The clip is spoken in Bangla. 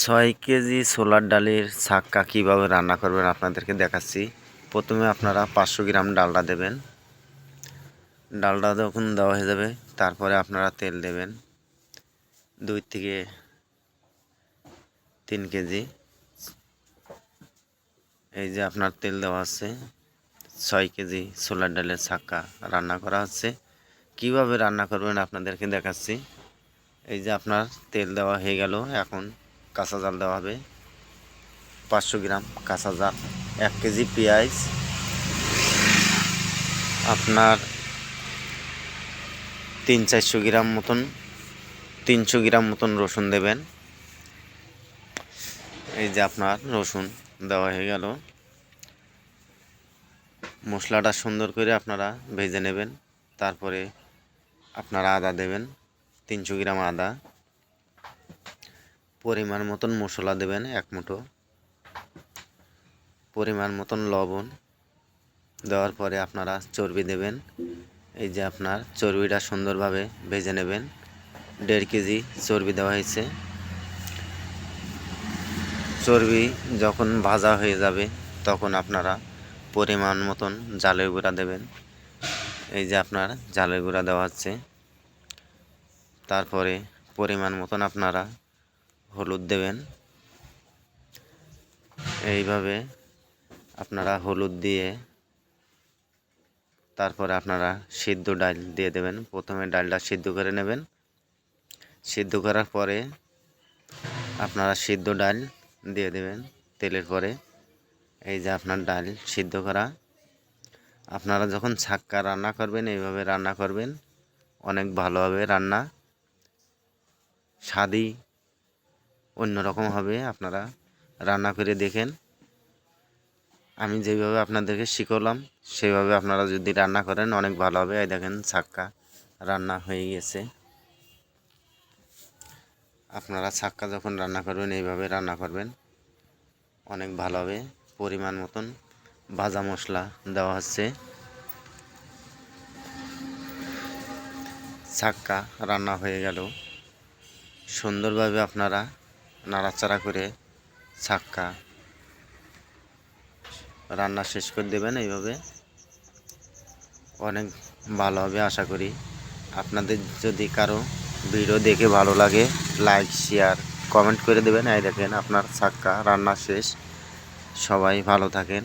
ছয় কেজি সোলার ডালের ছাক্কা কীভাবে রান্না করবেন আপনাদেরকে দেখাচ্ছি। প্রথমে আপনারা পাঁচশো গ্রাম ডালটা দেবেন। ডালটা যখন দেওয়া হয়ে যাবে, তারপরে আপনারা তেল দেবেন। দুই থেকে তিন কেজি। এই যে আপনার তেল দেওয়া আছে, ছয় কেজি সোলার ডালের ছাক্কা রান্না করা হচ্ছে। কীভাবে রান্না করবেন আপনাদেরকে দেখাচ্ছি। এই যে আপনার তেল দেওয়া হয়ে গেল, এখন কাঁচা জাল দেওয়া হবে। পাঁচশো গ্রাম কাঁচা জাল, এক কেজি পেঁয়াজ। আপনার তিন চারশো গ্রাম মতন, তিনশো গ্রাম মতন রসুন দেবেন। এই যে আপনার রসুন দেওয়া হয়ে গেল। মশলাটা সুন্দর করে আপনারা ভেজে নেবেন। তারপরে আপনারা আদা দেবেন, তিনশো গ্রাম আদা। পরিমাণ মতন মশলা দেবেন, এক মুঠো। পরিমাণ মতন লবণ দেওয়ার পরে আপনারা চর্বি দেবেন। এই যে আপনার চর্বিটা সুন্দরভাবে ভেজে নেবেন। দেড় কেজি চর্বি দেওয়া হয়েছে। চর্বি যখন ভাজা হয়ে যাবে, তখন আপনারা পরিমাণ মতন জালের গুঁড়া দেবেন। এই যে আপনার জালের গুঁড়া দেওয়া হচ্ছে। তারপরে পরিমাণ মতন আপনারা হলুদ দেবেন। এইভাবে আপনারা হলুদ দিয়ে তারপরে আপনারা সিদ্ধ ডাল দিয়ে দেবেন। প্রথমে ডালটা সিদ্ধ করে নেবেন। সিদ্ধ করার পরে আপনারা সিদ্ধ ডাল দিয়ে দেবেন তেলের পরে। এই যে আপনার ডাল সিদ্ধ করা। আপনারা যখন ছাক্কা রান্না করবেন, এইভাবে রান্না করবেন। অনেক ভালো হবে রান্না। স্বাদই অন্যরকম হবে, আপনারা রান্না করে দেখেন। আমি যেভাবে আপনাদেরকে শিখলাম, সেভাবে আপনারা যদি রান্না করেন, অনেক ভালো হবে। এই দেখেন, ছাক্কা রান্না হয়ে গেছে। আপনারা ছাক্কা যখন রান্না করবেন, এইভাবে রান্না করবেন। অনেক ভালো হবে। পরিমাণ মতন ভাজা মশলা দেওয়া হচ্ছে। ছাক্কা রান্না হয়ে গেল। সুন্দরভাবে আপনারা নাড়াচাড়া করে ছাক্কা। রান্না শেষ করে দেবেন এইভাবে। অনেক ভালো হবে আশা করি। আপনাদের যদি কারও ভিডিও দেখে ভালো লাগে, লাইক, শেয়ার, কমেন্ট করে দেবেন। এই দেখেন আপনার ছাক্কা রান্না শেষ। সবাই ভালো থাকেন।